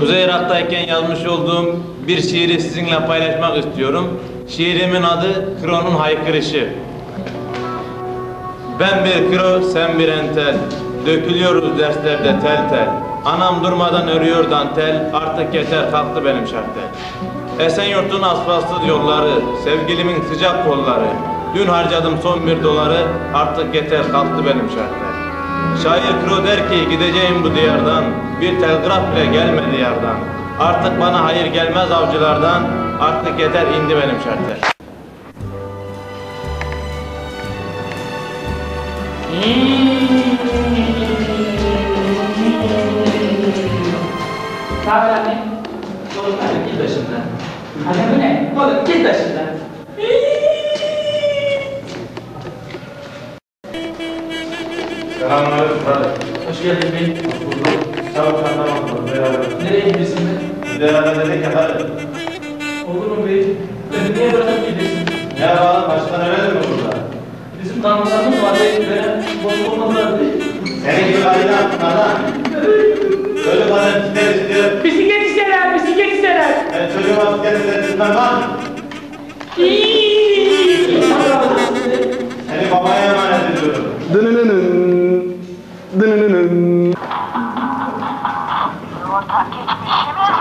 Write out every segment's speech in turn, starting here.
Kuzey Irak'tayken yazmış olduğum bir şiiri sizinle paylaşmak istiyorum. Şiirimin adı Kron'un Haykırışı. Ben bir kro, sen bir entel. Dökülüyoruz derslerde tel tel. Anam durmadan örüyor dantel. Artık yeter kalktı benim şartel. Esenyurt'un asfaltsız yolları, sevgilimin sıcak kolları. Dün harcadım son bir doları, artık yeter kalktı benim şartel. Şair Kro der ki gideceğim bu diyardan, bir telgraf bile gelmedi yardan. Artık bana hayır gelmez avcılardan, artık yeter indi benim şartel. Kahve anne. Oğlum git başımdan. Anne bu ne? Oğlum git başımdan. Selamünaleyküm. Hoş geldin bey. Çabuk anlamadım beraber. Nereye gidiyorsun be? Beraber dedik hadi. Olur mu bey? Beni niye bırakıp gidiyorsun? Ne yapalım başkan öyledir mi burada? Bizim tanrılarımız var bey. Veren bozuk olmazlar bey. Senin gibi yaptın adam. Çocuk bana ister istiyor. Bisiklet isteler, bisiklet isteler. Ben çocuğum askerinde tutmam lan. Seni package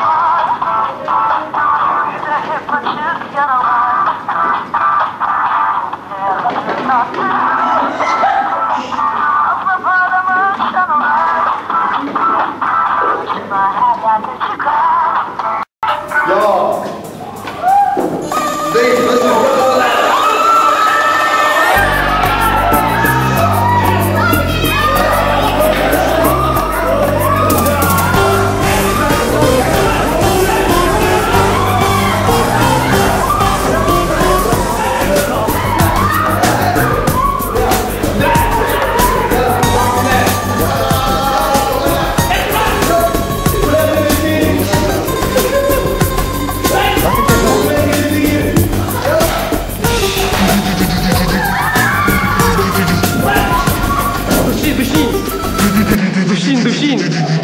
Lucine, Lucine,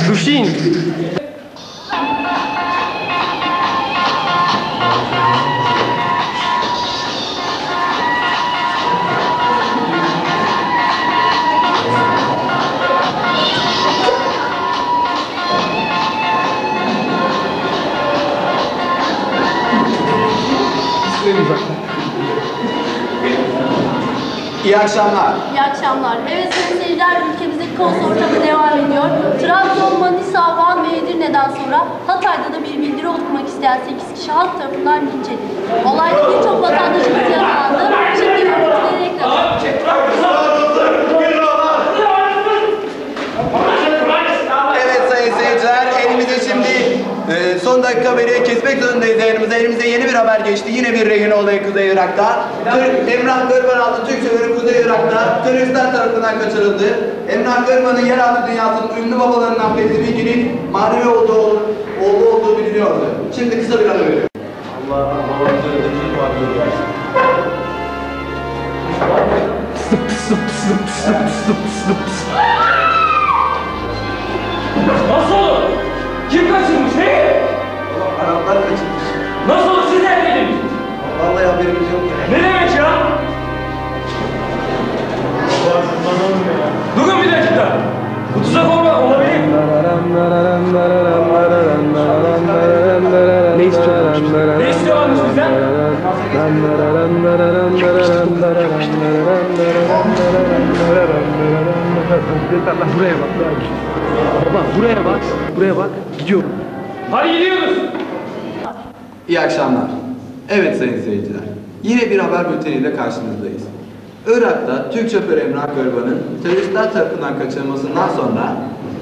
Lucine. İyi akşamlar. İyi akşamlar. Evet sayın seyirciler ülkemizdeki konser ortamı devam ediyor. Trabzon, Manisa, Van ve Edirne'den sonra Hatay'da da bir bildiri okumak isteyen 8 kişi halk tarafından linç edildi. Olayda birçok vatandaşımız yaralandı. Şimdi görüntüleri ekrana. Evet sayın seyirciler, elimize şimdi e, son dakika haberi kesmek zorundayız yayınımıza. Elimize yeni bir haber geçti. Yine bir rehin olayı Kuzey Irak'ta. Tır, Emrah Gırban adlı Türk şoförü Kuzey Irak'ta teröristler tarafından kaçırıldı. Emrah Gırban'ın yeraltı dünyasının ünlü babalarından Fevzi Bilgin'in manevi olduğu, oğlu olduğu biliniyordu. Şimdi kısa bir ara veriyorum. Allah'ım babamızı öldürdünüz var diyor. Nasıl Araplar kaçırmış. Nasıl olur siz nerede Vallahi haberimiz yok. Ne demek ya? Durun bir dakika. Bu tuzak olma, olabilir. Ne istiyorlar? Ne istiyorlarmış bizden? Buraya bak. Baba buraya bak. Buraya bak. Gidiyor. Hadi gidiyoruz. İyi akşamlar. Evet sayın seyirciler. Yine bir haber bülteniyle karşınızdayız. Irak'ta Türk şoför Emrah Gırban'ın teröristler tarafından kaçırılmasından sonra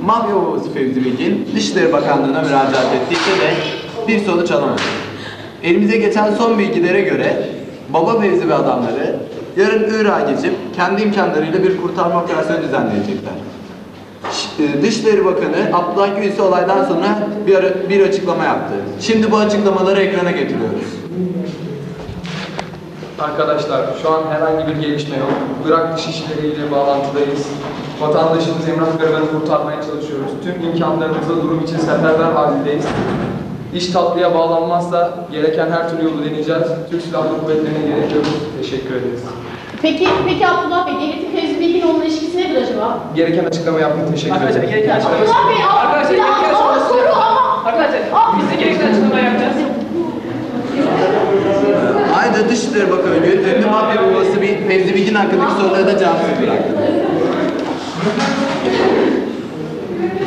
Mafya babası Fevzi Bilgin Dışişleri Bakanlığı'na müracaat ettiyse de bir sonuç alamadı. Elimize geçen son bilgilere göre Baba Fevzi ve adamları yarın Irak'a geçip kendi imkanlarıyla bir kurtarma operasyonu düzenleyecekler. Ş- e, Dışişleri Bakanı Abdullah Gül ise olaydan sonra bir, bir açıklama yaptı. Şimdi bu açıklamaları ekrana getiriyoruz. Arkadaşlar şu an herhangi bir gelişme yok. Irak Dışişleri ile bağlantıdayız. Vatandaşımız Emrah Gariban'ı kurtarmaya çalışıyoruz. Tüm imkanlarımızla durum için seferber halindeyiz. İş tatlıya bağlanmazsa gereken her türlü yolu deneyeceğiz. Türk Silahlı Kuvvetleri'ne gerekiyoruz. Teşekkür ederiz. Peki, peki Abdullah Bey, devletin krizi bilginin onun ilişkisi nedir acaba? Gereken açıklama yaptım. Teşekkür Arkadaşlar ederim. gereken açıklama Abdullah Bey, ama- Arkadaşlar Ya, gereken ama açıklama soru ama- Arkadaşlar biz de gereken açıklama yapacağız. Ayrıca Dışişleri Bakanı ünlü mafya babası bir Fevzi Bilgin hakkındaki soruları da cevapsız bıraktı.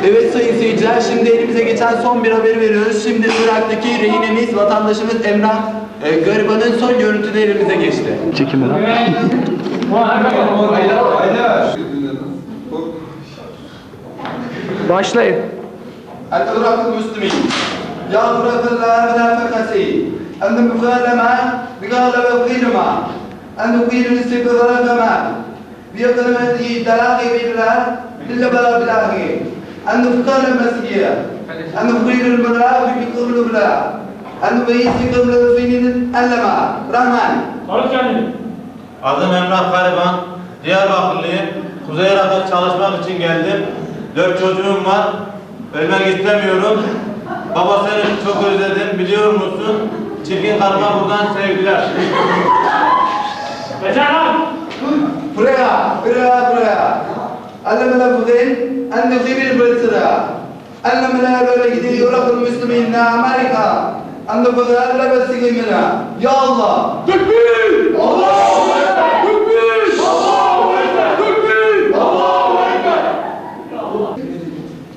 Evet sayın seyirciler, şimdi elimize geçen son bir haberi veriyoruz. Şimdi Irak'taki rehinemiz, vatandaşımız Emrah e, Gariban'ın son görüntüleri elimize geçti. Başlayın. العراق المسلمين يا غرف المنافقة أن مكالمة مكالمة غيرما أن نقيل الاستقرار بيقلم دلاغي بالله إلا بلا بلاغي أن نفكر المسيح أن نقيل المرأة بقبل بلا El-Mübeyyiz-i Kıbrıs'ın Ellema, Rahman. Soru kendini. Adım Emrah Kariban, Diyarbakırlıyım. Kuzey Irak'a çalışmak için geldim. Dört çocuğum var. Ölmek istemiyorum. Baba seni çok özledim, biliyor musun? Çirkin karma buradan sevgiler. Pekala. Buraya, buraya, buraya. Allemele buzeyn, en nefibir bırsıra. Allemele böyle gidiyor, Rabbim Müslümin, Amerika. Anda kadar lebesi gimina. Ya Allah. Tekbir. Allahu Ekber. Tekbir. Allahu Ekber. Tekbir.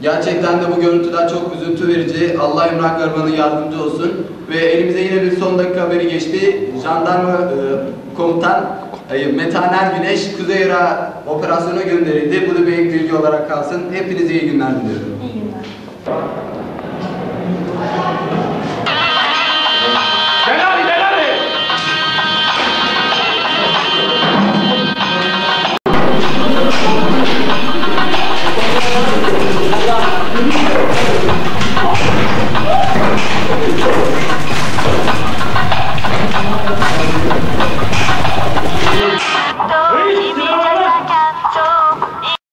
Gerçekten de bu görüntüler çok üzüntü verici. Allah Emrah Garban'ın yardımcı olsun. Ve elimize yine bir son dakika haberi geçti. Jandarma e, komutan e, Metaner Güneş Kuzey Irak operasyona gönderildi. Bu da bir bilgi olarak kalsın. Hepinize iyi günler diliyorum. İyi günler.